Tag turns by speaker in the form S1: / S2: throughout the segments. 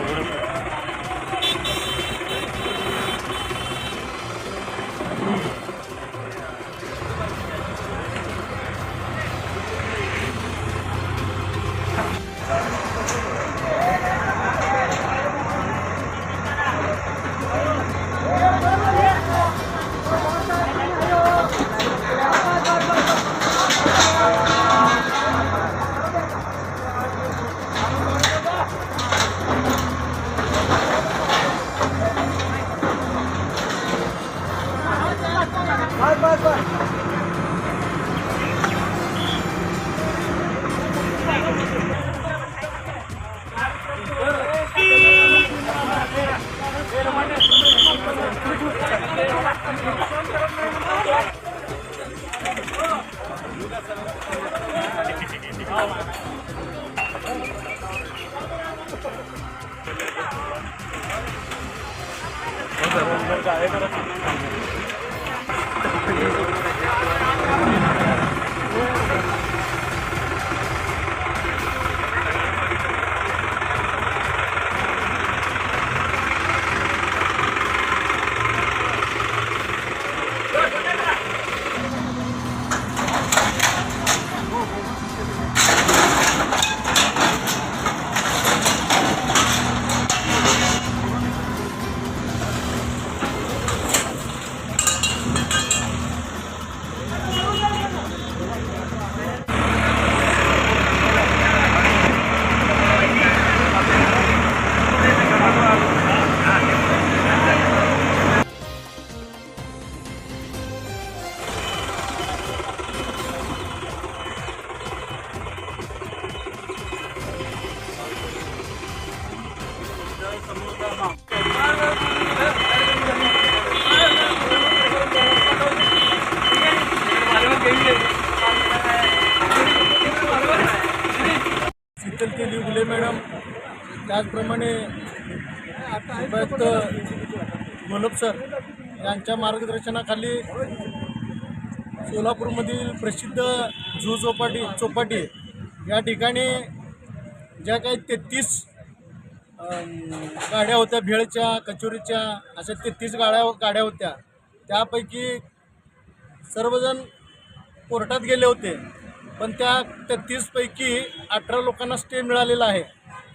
S1: would have केली उगले madam. त्याचप्रमाणे उपायुक्त सर यांच्या मार्गदर्शनाखाली सोलापूरमधील प्रसिद्ध झू चौपाटी चौपाटी या ठिकाणी ज्या काही तेहतीस गाड्या होत्या भेळच्या कचोरीच्या अशा तेहतीस गाड्या गाड्या होत्या. त्यापैकी सर्वजण कोर्टात गेले होते. पण त्या तेहतीसपैकी अठरा लोकांना स्टे मिळालेला आहे.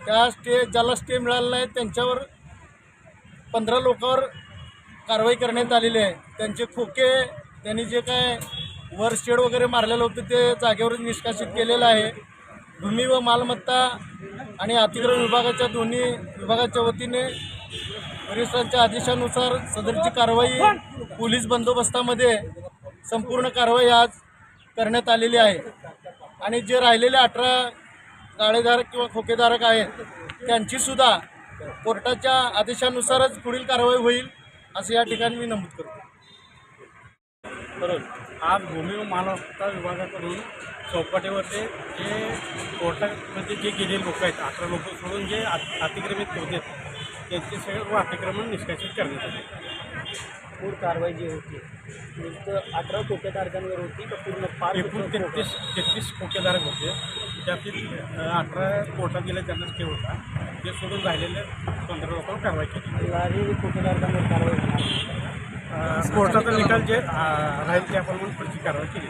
S1: त्या स्टे ज्याला स्टे मिळालेला आहे त्यांच्यावर पंधरा लोकांवर कारवाई करण्यात आलेली आहे. त्यांचे खोके त्यांनी जे काय वर शेड वगैरे मारलेलं होतं ते जागेवरच निष्कासित केलेलं आहे. भूमी व मालमत्ता आणि अतिक्रमण विभागाच्या दोन्ही विभागाच्या वतीने वरिष्ठांच्या आदेशानुसार सदरची कारवाई पोलीस बंदोबस्तामध्ये संपूर्ण कारवाई आज करण्यात आलेली आहे. आणि जे राहिलेले अठरा गाळेधारक किंवा खोकेधारक आहेत त्यांचीसुद्धा कोर्टाच्या आदेशानुसारच पुढील कारवाई होईल असं या ठिकाणी मी नमूद करतो.
S2: बरोबर आज भूमी व मालमत्ता विभागाकडून चौपाटीवरती जे कोर्टामध्ये जे गेलेले लोक आहेत अठरा लोक सोडून जे अतिक्रमित होते त्यांचे सर्व अतिक्रमण निष्कासित करण्यात आले.
S3: पूर्ण कारवाई जी होती नुसतं अठरा खोकेधारकांवर होती का पूर्ण पाच
S2: एकूण तेहतीस तेहतीस खोकेधारक होते. त्यातील अठरा कोर्टात गेले त्यांना स्टे होता. ते सोडून राहिलेले पंधरा लोकांवर कारवाई केली.
S3: लारी खोकेधारकांवर कारवाई
S2: कोर्टाचा निकाल जे राहील त्याप्रमाणे पुढची कारवाई केली.